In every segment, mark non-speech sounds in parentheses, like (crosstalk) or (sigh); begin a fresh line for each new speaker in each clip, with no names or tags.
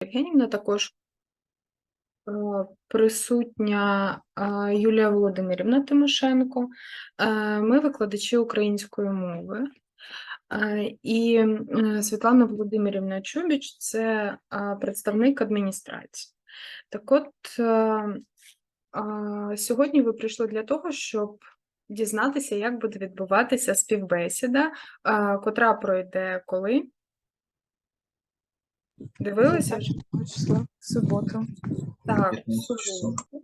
Євгенівна також е, присутня е, Юлія Володимирівна Тимошенко. Е, Ми викладачі української мови. І Світлана Володимирівна Чубіч це представник адміністрації. Так от сьогодні ви прийшли для того, щоб дізнатися, як буде відбуватися співбесіда, котра пройде коли. Дивилися вже?
числа в суботу.
Так,
15
суботу.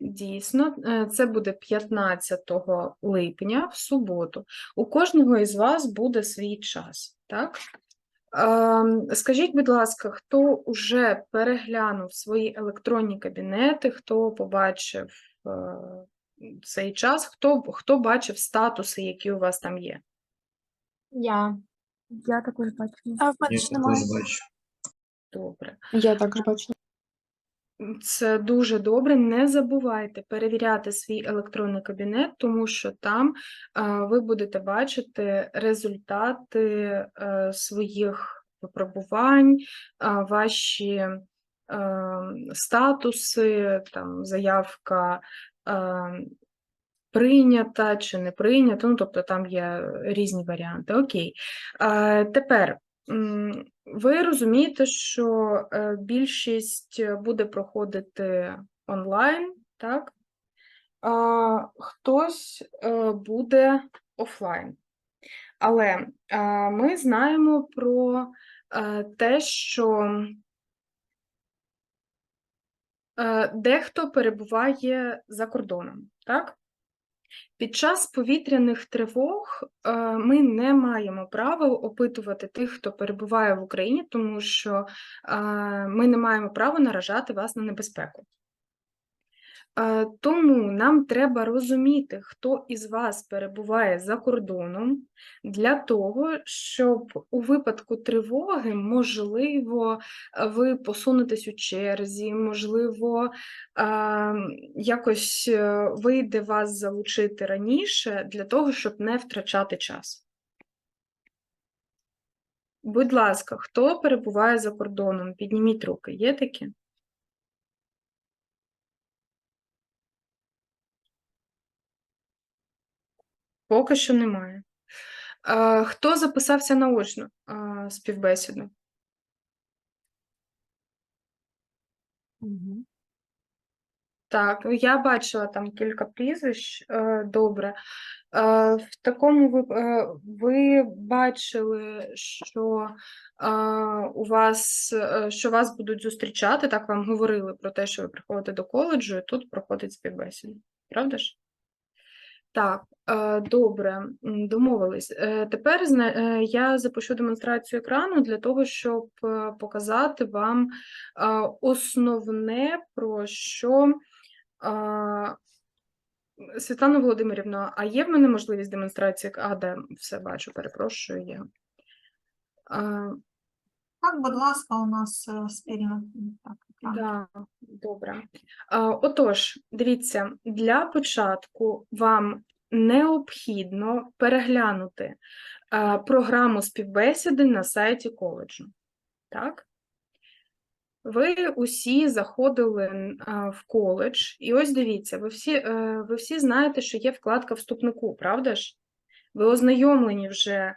Дійсно, е, це буде 15 липня в суботу. У кожного із вас буде свій час, так? Ем, Скажіть, будь ласка, хто вже переглянув свої електронні кабінети, хто побачив е, цей час, хто, хто бачив статуси, які у вас там є?
Я. Я також бачу.
А в мене ж немає.
Добре.
Я також бачу.
Це дуже добре. Не забувайте перевіряти свій електронний кабінет, тому що там ви будете бачити результати е, своїх випробувань, ваші е, статуси, там заявка е, прийнята чи не прийнята. Ну, тобто там є різні варіанти. Окей. Е, Тепер. Ви розумієте, що е, більшість е, буде проходити онлайн, так? А, хтось е, буде офлайн. Але ми знаємо про те, що дехто перебуває за кордоном, так? Під час повітряних тривог е, ми не маємо права опитувати тих, хто перебуває в Україні, тому що е, ми не маємо права наражати вас на небезпеку. Е, Тому нам треба розуміти, хто із вас перебуває за кордоном, для того, щоб у випадку тривоги, можливо, ви посунетесь у черзі, можливо, е, якось е, вийде вас залучити раніше для того, щоб не втрачати час. Будь ласка, хто перебуває за кордоном? Підніміть руки. Є такі? Поки що немає. Хто записався на очну е, співбесіду?
Угу.
Так, я бачила там кілька прізвищ. е, Добре. Е, В такому вип- е, ви бачили, що у вас що вас будуть зустрічати, так вам говорили про те, що ви приходите до коледжу, і тут проходить співбесіда. Правда ж? Так, е, добре, домовились. Е, Тепер е, я запишу демонстрацію екрану для того, щоб показати вам основне, про що Світлана Володимирівна, а є в мене можливість демонстрації? А, де все бачу, перепрошую. А,
Так, будь ласка, у нас спільно. Так.
Да, добре. Отож, дивіться, для початку вам необхідно переглянути програму співбесіди на сайті коледжу. Так? Ви усі заходили в коледж, і ось дивіться, ви всі, е, ви всі знаєте, що є вкладка вступнику, правда ж? Ви ознайомлені вже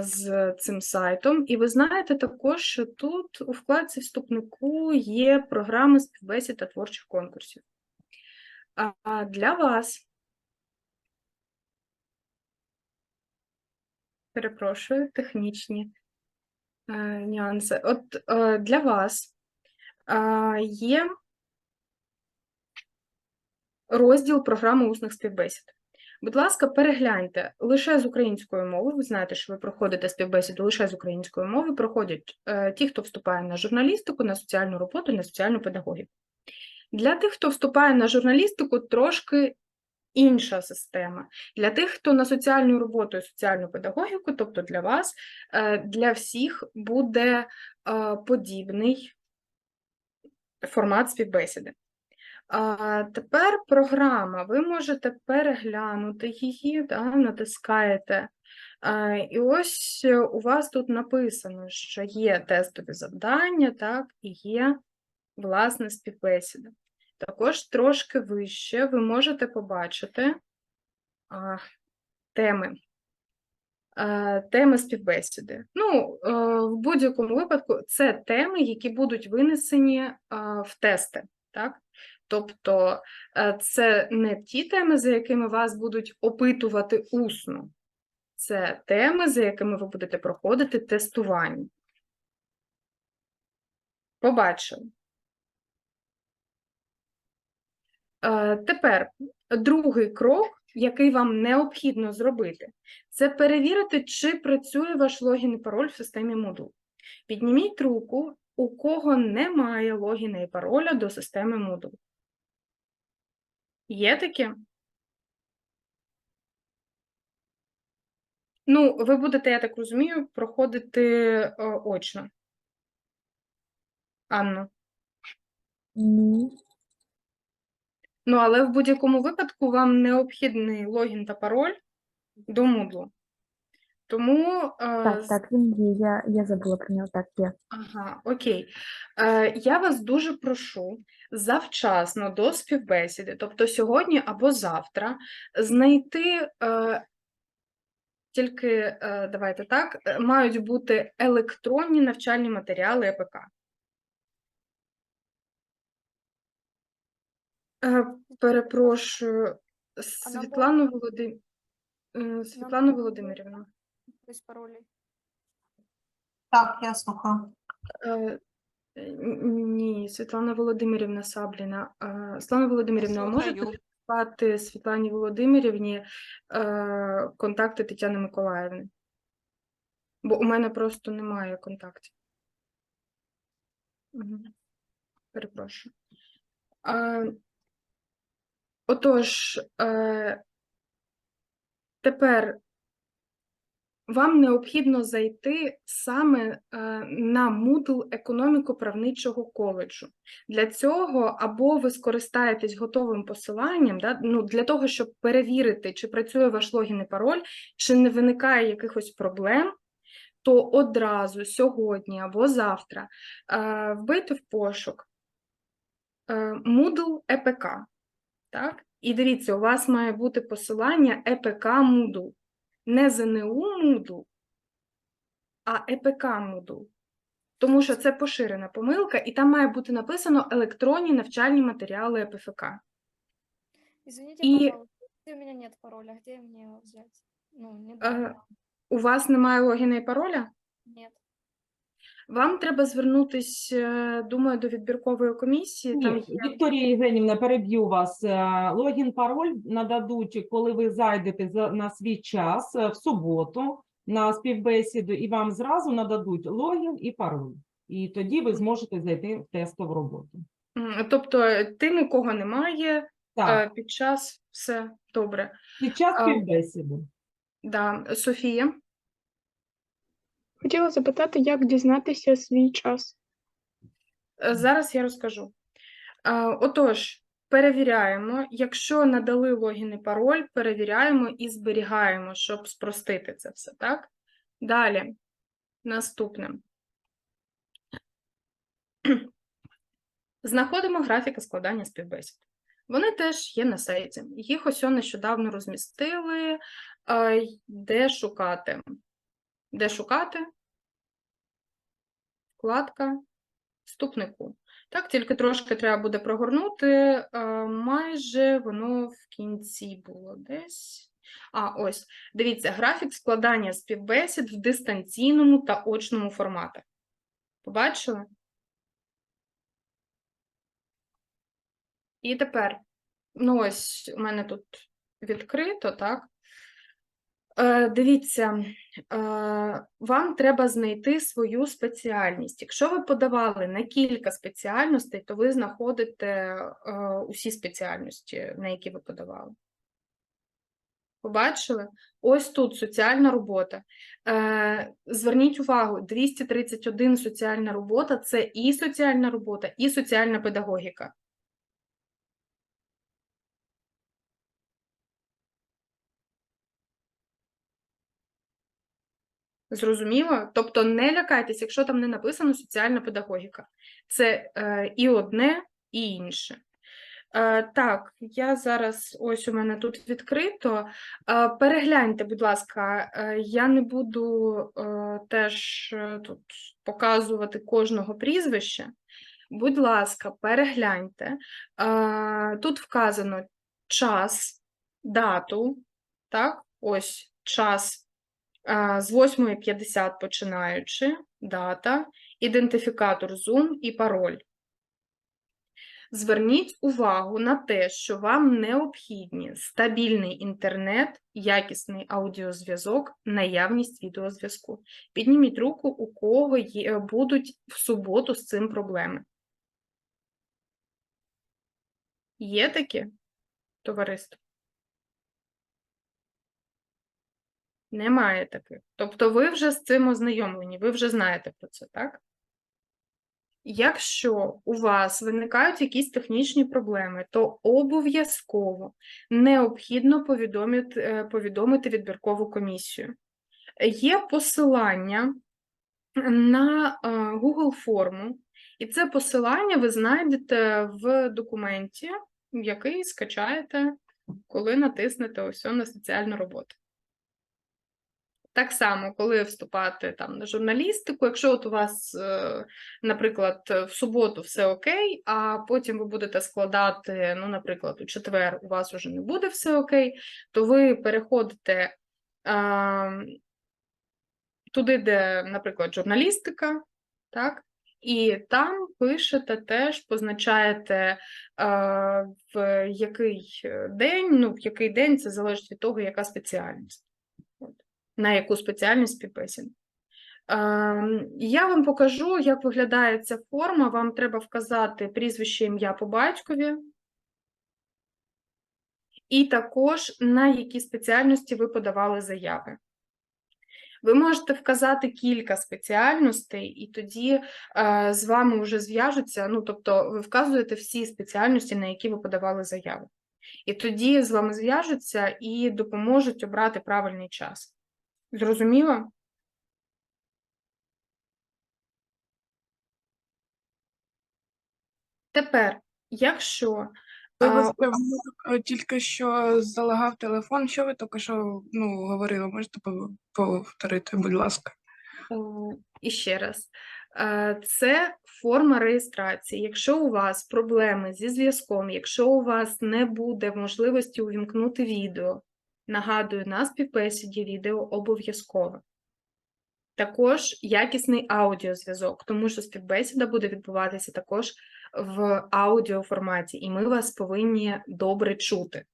з цим сайтом, і ви знаєте також, що тут у вкладці вступнику є програми співбесід та творчих конкурсів. А для вас, перепрошую, технічні е, нюанси. От е, для вас а, є розділ програми усних співбесід. Будь ласка, перегляньте лише з української мови. Ви знаєте, що ви проходите співбесіду лише з української мови. Проходять е, ті, хто вступає на журналістику, на соціальну роботу, на соціальну педагогіку. Для тих, хто вступає на журналістику, трошки інша система. Для тих, хто на соціальну роботу і соціальну педагогіку, тобто для вас, е, для всіх буде е, подібний формат співбесіди. А тепер програма. Ви можете переглянути її, да, натискаєте І ось е, у вас тут написано, що є тестові завдання, так, і є власне співбесіда. Також трошки вище ви можете побачити а, теми. Теми співбесіди. Ну, е, в будь-якому випадку це теми, які будуть винесені в тести. Так? Тобто е, це не ті теми, за якими вас будуть опитувати усно, це теми, за якими ви будете проходити тестування. Побачили. Е, Тепер другий крок, який вам необхідно зробити, це перевірити, чи працює ваш логін і пароль в системі Moodle. Підніміть руку, у кого немає логіна і пароля до системи Moodle. Є таке? Ну, ви будете, я так розумію, проходити е, очно. Анна.
Ні.
Ну, але в будь-якому випадку вам необхідний логін та пароль до Moodle. Тому е,
Так, так, він є. Я, я забула про нього. Так, є.
Ага, окей. Е, я вас дуже прошу завчасно до співбесіди, тобто сьогодні або завтра, знайти е, тільки, е, давайте так, е, мають бути електронні навчальні матеріали ЕПК. Перепрошую, Світлану Володим... Світлану Володимирівну.
Без паролей.
Так, я слухаю.
Е, Ні, Світлана Володимирівна Сабліна. Е, Світлана Володимирівна, а можете
Слухаю.
Світлані Володимирівні е, контакти Тетяни Миколаївни? Бо у мене просто немає контактів. Мгм. Перепрошую. Е, Отож, е, тепер вам необхідно зайти саме е, на Moodle економіко-правничого коледжу. Для цього або ви скористаєтесь готовим посиланням, да, ну, для того, щоб перевірити, чи працює ваш логін і пароль, чи не виникає якихось проблем, то одразу сьогодні або завтра е, вбийте в пошук е, Moodle ЕПК. Так? І дивіться, у вас має бути посилання ЕПК Moodle. Не ЗНУ Moodle, а ЕПК Moodle. Тому що це поширена помилка, і там має бути написано електронні навчальні матеріали ЕПФК.
Извините,
і...
пожалуйста, у мене нет пароля, где мені його взяти? Ну, не а.
У вас немає логіна і пароля?
Нет.
Вам треба звернутися, думаю, до відбіркової комісії. Там
Ні,
є...
Вікторія Євгенівна, переб'ю вас. Е, Логін, пароль нададуть, коли ви зайдете за- на свій час е, в суботу на співбесіду, і вам зразу нададуть логін і пароль. І тоді ви зможете зайти в тестову роботу.
Тобто тим, у кого немає,
Так,
е, під час все добре.
під час співбесіди.
Да. Софія?
Хотіла запитати, як дізнатися свій час.
Е, Зараз я розкажу. Е, Отож, перевіряємо. Якщо надали логін і пароль, перевіряємо і зберігаємо, щоб спростити це все, так? Далі. Наступне. Знаходимо графіки складання співбесід. Вони теж є на сайті. Їх ось нещодавно розмістили. Е, Де шукати? Де шукати? Вкладка вступнику. Так, тільки трошки треба буде прогорнути. е, Майже воно в кінці було десь. А, ось. Дивіться, графік складання співбесід в дистанційному та очному форматах. Побачили? І тепер, ну ось у мене тут відкрито, так? Е, дивіться, е, вам треба знайти свою спеціальність. Якщо ви подавали на кілька спеціальностей, то ви знаходите е, усі спеціальності, на які ви подавали. Побачили? Ось тут соціальна робота. Зверніть увагу, 231 соціальна робота це і соціальна робота, і соціальна педагогіка. Зрозуміло? Тобто не лякайтесь, якщо там не написано соціальна педагогіка. Це е, і одне, і інше. Е, так, я зараз ось у мене тут відкрито. Е, перегляньте, будь ласка, е, я не буду е, теж е, тут показувати кожного прізвища. Будь ласка, перегляньте. Е, тут вказано час, дату, так, ось час з 8.50 починаючи, дата, ідентифікатор Zoom і пароль. Зверніть увагу на те, що вам необхідні стабільний інтернет, якісний аудіозв'язок, наявність відеозв'язку. Підніміть руку, у кого є, будуть в суботу з цим проблеми. Є такі, товариство? Немає таких. Тобто ви вже з цим ознайомлені, ви вже знаєте про це, так? Якщо у вас виникають якісь технічні проблеми, то обов'язково необхідно повідомити, е, повідомити відбіркову комісію. Є посилання на е, Google форму, і це посилання ви знайдете в документі, який скачаєте, коли натиснете ось на соціальну роботу. Так само, коли вступати там на журналістику, якщо от у вас, е, наприклад, в суботу все окей, а потім ви будете складати, ну, наприклад, у четвер у вас вже не буде все окей, то ви переходите а, туди, де, наприклад, журналістика, так? І там пишете теж, позначаєте, в який е, день, ну, в який день це залежить від того, яка спеціальність на яку спеціальність співбесід. Ем, Я вам покажу, як виглядає ця форма. Вам треба вказати прізвище ім'я по батькові. І також на які спеціальності ви подавали заяви. Ви можете вказати кілька спеціальностей, і тоді е, з вами вже зв'яжуться. Ну, тобто, ви вказуєте всі спеціальності, на які ви подавали заяви. І тоді з вами зв'яжуться і допоможуть обрати правильний час. Зрозуміло? Тепер, якщо а,
Вибачте, в мене е, тільки що залагав телефон. Що ви тільки що ну, говорили? Можете пов- повторити, будь ласка.
Е, І ще раз, Е, це форма реєстрації. Якщо у вас проблеми зі зв'язком, якщо у вас не буде можливості увімкнути відео, нагадую, на співбесіді відео обов'язково. Також якісний аудіозв'язок, тому що співбесіда буде відбуватися також в аудіоформаті, і ми вас повинні добре чути.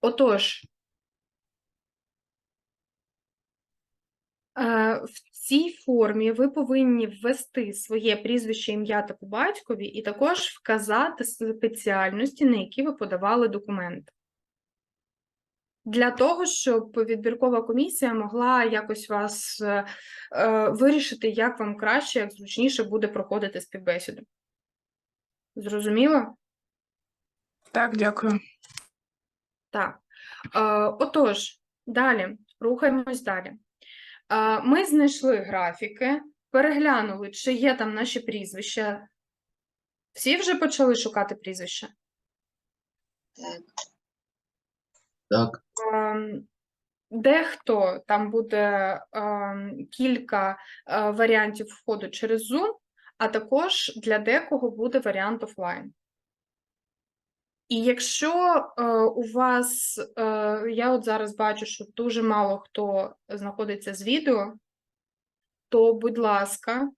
Отож, Е, В цій формі ви повинні ввести своє прізвище, ім'я та по батькові, і також вказати спеціальності, на які ви подавали документи. Для того, щоб відбіркова комісія могла якось вас е, е, вирішити, як вам краще, як зручніше буде проходити співбесіду. Зрозуміло?
Так, дякую.
Так. Е, Отож, далі, рухаємось далі. Е, Ми знайшли графіки, переглянули, чи є там наші прізвища. Всі вже почали шукати прізвища?
Так,
Ем, Дехто там буде ем, кілька е, варіантів входу через Zoom, а також для декого буде варіант офлайн. І якщо е, у вас, е, я от зараз бачу, що дуже мало хто знаходиться з відео, то, будь ласка,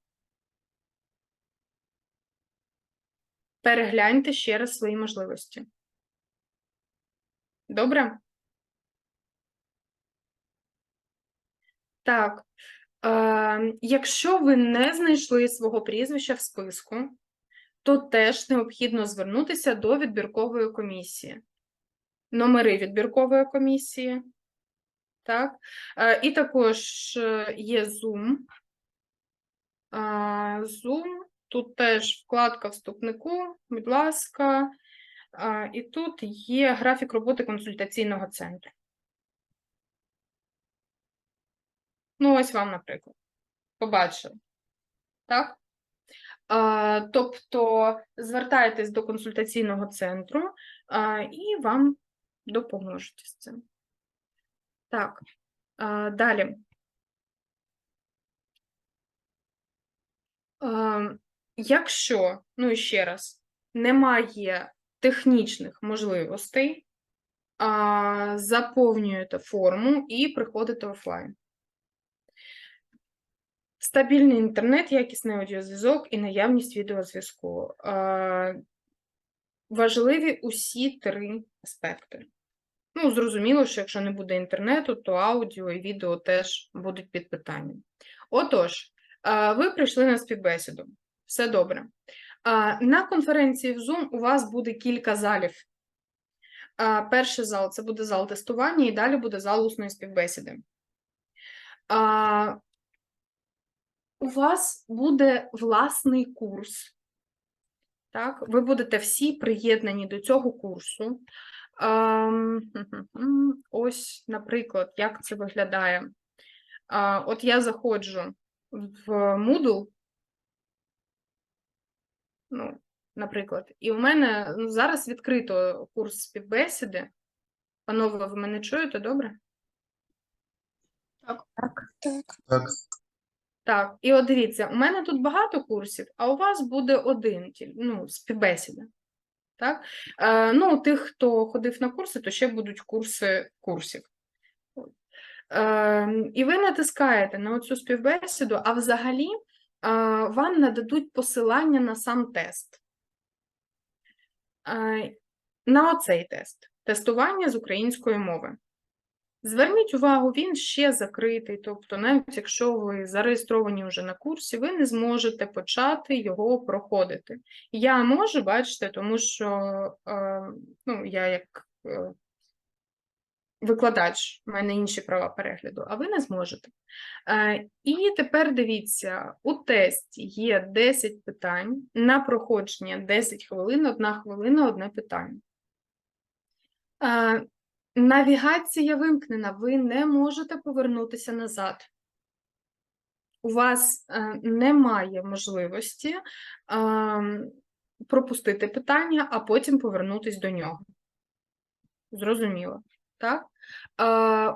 перегляньте ще раз свої можливості. Добре? Так. Е, якщо ви не знайшли свого прізвища в списку, то теж необхідно звернутися до відбіркової комісії. Номери відбіркової комісії. Так. Е, і також е, є Zoom. Е, Zoom. Тут теж вкладка вступнику, будь ласка. І тут є графік роботи консультаційного центру. Ну, ось вам, наприклад. Побачили. Так? Тобто звертайтесь до консультаційного центру і вам допоможуть з цим. Так, далі. Якщо, ну і ще раз, немає технічних можливостей, а, заповнюєте форму і приходите офлайн. Стабільний інтернет, якісний аудіозв'язок і наявність відеозв'язку. Важливі усі три аспекти. Ну, зрозуміло, що якщо не буде інтернету, то аудіо і відео теж будуть під питанням. Отож, ви прийшли на співбесіду. Все добре. На конференції в Zoom у вас буде кілька залів. Перший зал це буде зал тестування, і далі буде зал усної співбесіди. У вас буде власний курс. Так, ви будете всі приєднані до цього курсу. (laughs) Ось, наприклад, як це виглядає. От я заходжу в Moodle, ну, наприклад, і у мене ну, зараз відкрито курс співбесіди. Панове, ви мене чуєте добре?
Так.
Так.
Так, і от дивіться, у мене тут багато курсів, а у вас буде один, ну, співбесіда. Так? Е, ну, у тих, хто ходив на курси, то ще будуть курси курсів. Е, і ви натискаєте на цю співбесіду, а взагалі вам нададуть посилання на сам тест. На оцей тест тестування з української мови. Зверніть увагу, він ще закритий, тобто, навіть якщо ви зареєстровані вже на курсі, ви не зможете почати його проходити. Я можу, бачите, тому що е, ну, я як е, викладач, мене інші права перегляду, а ви не зможете. Е, і тепер дивіться: у тесті є 10 питань на проходження 10 хвилин, одна хвилина, одне питання. Е, Навігація вимкнена, ви не можете повернутися назад. У вас е, немає можливості пропустити питання, а потім повернутися до нього. Зрозуміло, так?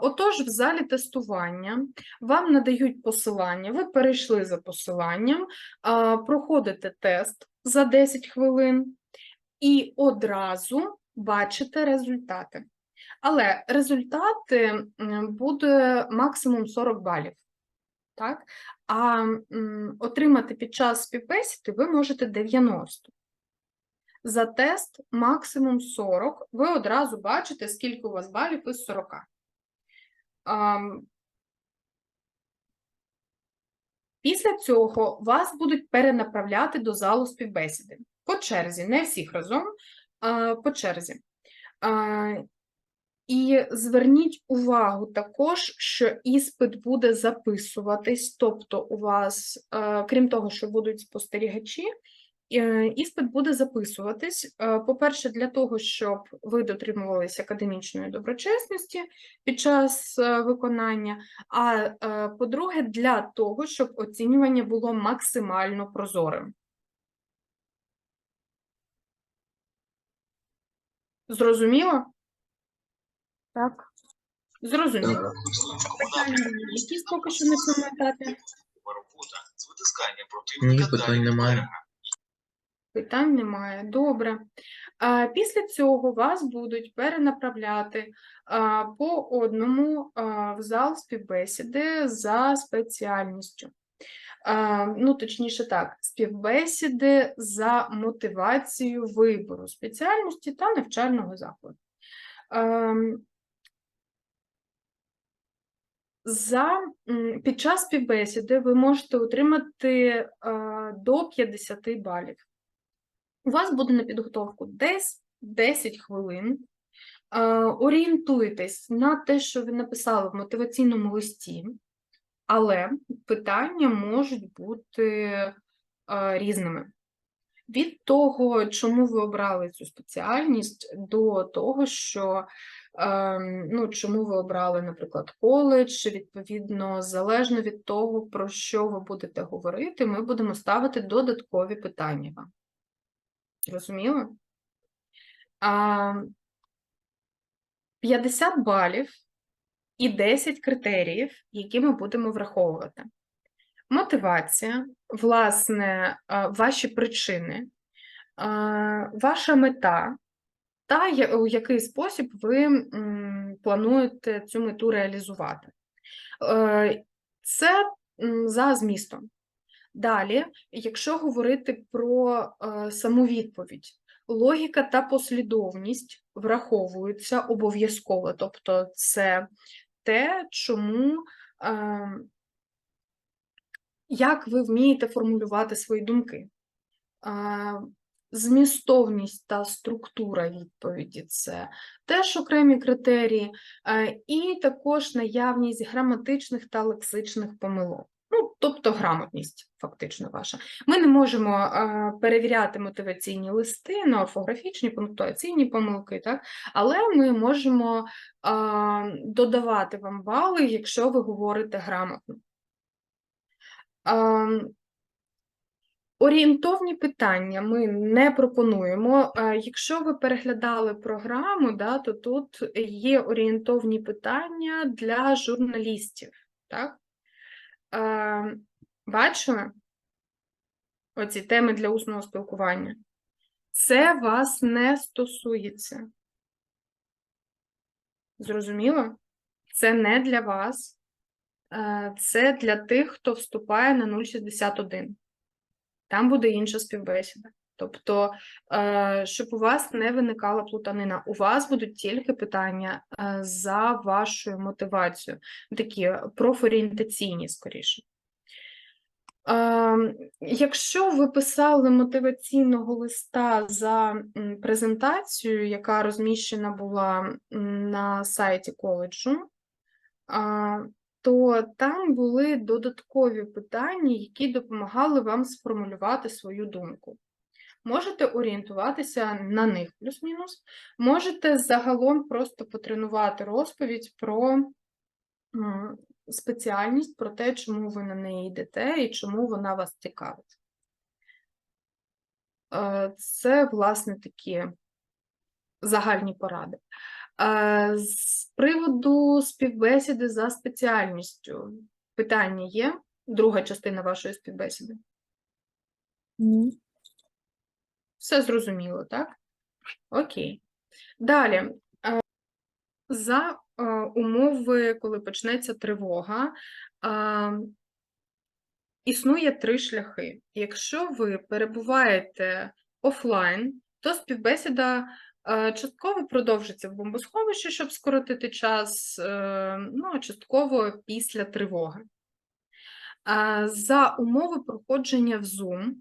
Отож, в залі тестування вам надають посилання, ви перейшли за посиланням, проходите тест за 10 хвилин і одразу бачите результати. Але результати буде максимум 40 балів. Так? А отримати під час співбесіди ви можете 90. За тест максимум 40. Ви одразу бачите, скільки у вас балів із 40. Після цього вас будуть перенаправляти до залу співбесіди. По черзі, не всіх разом, а по черзі. І зверніть увагу також, що іспит буде записуватись, тобто у вас, е, крім того, що будуть спостерігачі, іспит буде записуватись, е, по-перше, для того, щоб ви дотримувалися академічної доброчесності під час е, виконання, а е, по-друге, для того, щоб оцінювання було максимально прозорим. Зрозуміло?
Так.
Зрозуміло. Питання якісь поки що на цьому етапі?
робота з витискання
Ні, питань немає.
Питань немає. Добре. Після цього вас будуть перенаправляти по одному в зал співбесіди за спеціальністю. Ну, точніше так, співбесіди за мотивацією вибору спеціальності та навчального закладу. За, під час співбесіди ви можете отримати до 50 балів. У вас буде на підготовку десь 10 хвилин. Е, Орієнтуйтесь на те, що ви написали в мотиваційному листі, але питання можуть бути е, різними. Від того, чому ви обрали цю спеціальність, до того, що ем, ну, чому ви обрали, наприклад, коледж, відповідно, залежно від того, про що ви будете говорити, ми будемо ставити додаткові питання вам. Зрозуміло? А, 50 балів і 10 критеріїв, які ми будемо враховувати. Мотивація, власне, ваші причини, ваша мета та у який спосіб ви плануєте цю мету реалізувати. Е, Це за змістом. Далі, якщо говорити про е, саму відповідь, логіка та послідовність враховуються обов'язково. Тобто, це те, чому е, як ви вмієте формулювати свої думки. А, Змістовність та структура відповіді це теж окремі критерії, е, і також наявність граматичних та лексичних помилок. Ну, тобто грамотність, фактично ваша. Ми не можемо е, перевіряти мотиваційні листи на орфографічні, пунктуаційні помилки, так? але ми можемо е, додавати вам бали, якщо ви говорите грамотно. Ем, Орієнтовні питання ми не пропонуємо. Е, Якщо ви переглядали програму, да, то тут є орієнтовні питання для журналістів. Так? Е, Бачили? Оці теми для усного спілкування. Це вас не стосується. Зрозуміло? Це не для вас. Е, Це для тих, хто вступає на 0,61 там буде інша співбесіда. Тобто, е, щоб у вас не виникала плутанина, у вас будуть тільки питання е, за вашою мотивацією, такі профорієнтаційні, скоріше. Е, Якщо ви писали мотиваційного листа за презентацію, яка розміщена була на сайті коледжу, то там були додаткові питання, які допомагали вам сформулювати свою думку. Можете орієнтуватися на них плюс-мінус. Можете загалом просто потренувати розповідь про спеціальність, про те, чому ви на неї йдете і чому вона вас цікавить. Е, Це, власне, такі загальні поради. Е, З приводу співбесіди за спеціальністю питання є? Друга частина вашої співбесіди.
Ні.
Все зрозуміло, так? Окей. Далі. е, За е, умови, коли почнеться тривога, е, існує три шляхи. Якщо ви перебуваєте офлайн, то співбесіда частково продовжиться в бомбосховищі, щоб скоротити час, ну, а частково після тривоги. За умови проходження в Zoom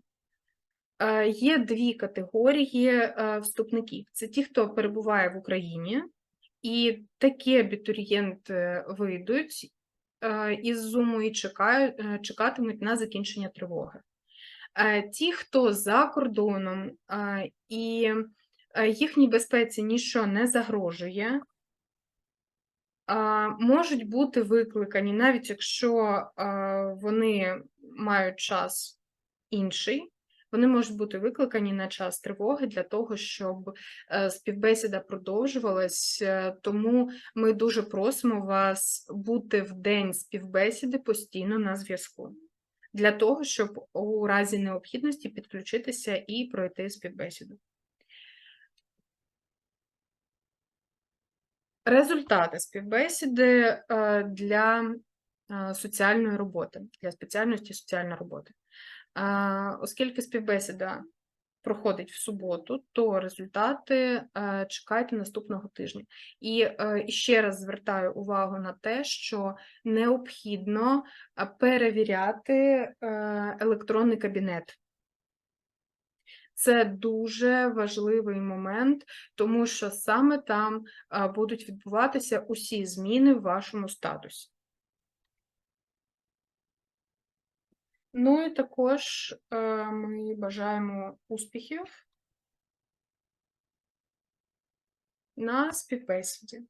є дві категорії е, вступників: це ті, хто перебуває в Україні, і такі абітурієнти вийдуть е, із Zoom і чекають, е, чекатимуть на закінчення тривоги. Е, Ті, хто за кордоном е, і е, їхній безпеці нічого не загрожує, можуть бути викликані, навіть якщо вони мають час інший, вони можуть бути викликані на час тривоги для того, щоб е, співбесіда продовжувалась. Е, Тому ми дуже просимо вас бути в день співбесіди постійно на зв'язку. Для того, щоб у разі необхідності підключитися і пройти співбесіду. Результати співбесіди е, для соціальної роботи, для спеціальності соціальна робота. Оскільки співбесіда проходить в суботу, то результати е, чекайте наступного тижня. І е, ще раз звертаю увагу на те, що необхідно е, перевіряти електронний кабінет. Це дуже важливий момент, тому що саме там будуть відбуватися усі зміни в вашому статусі. Ну і також е, ми бажаємо успіхів на співбесіді.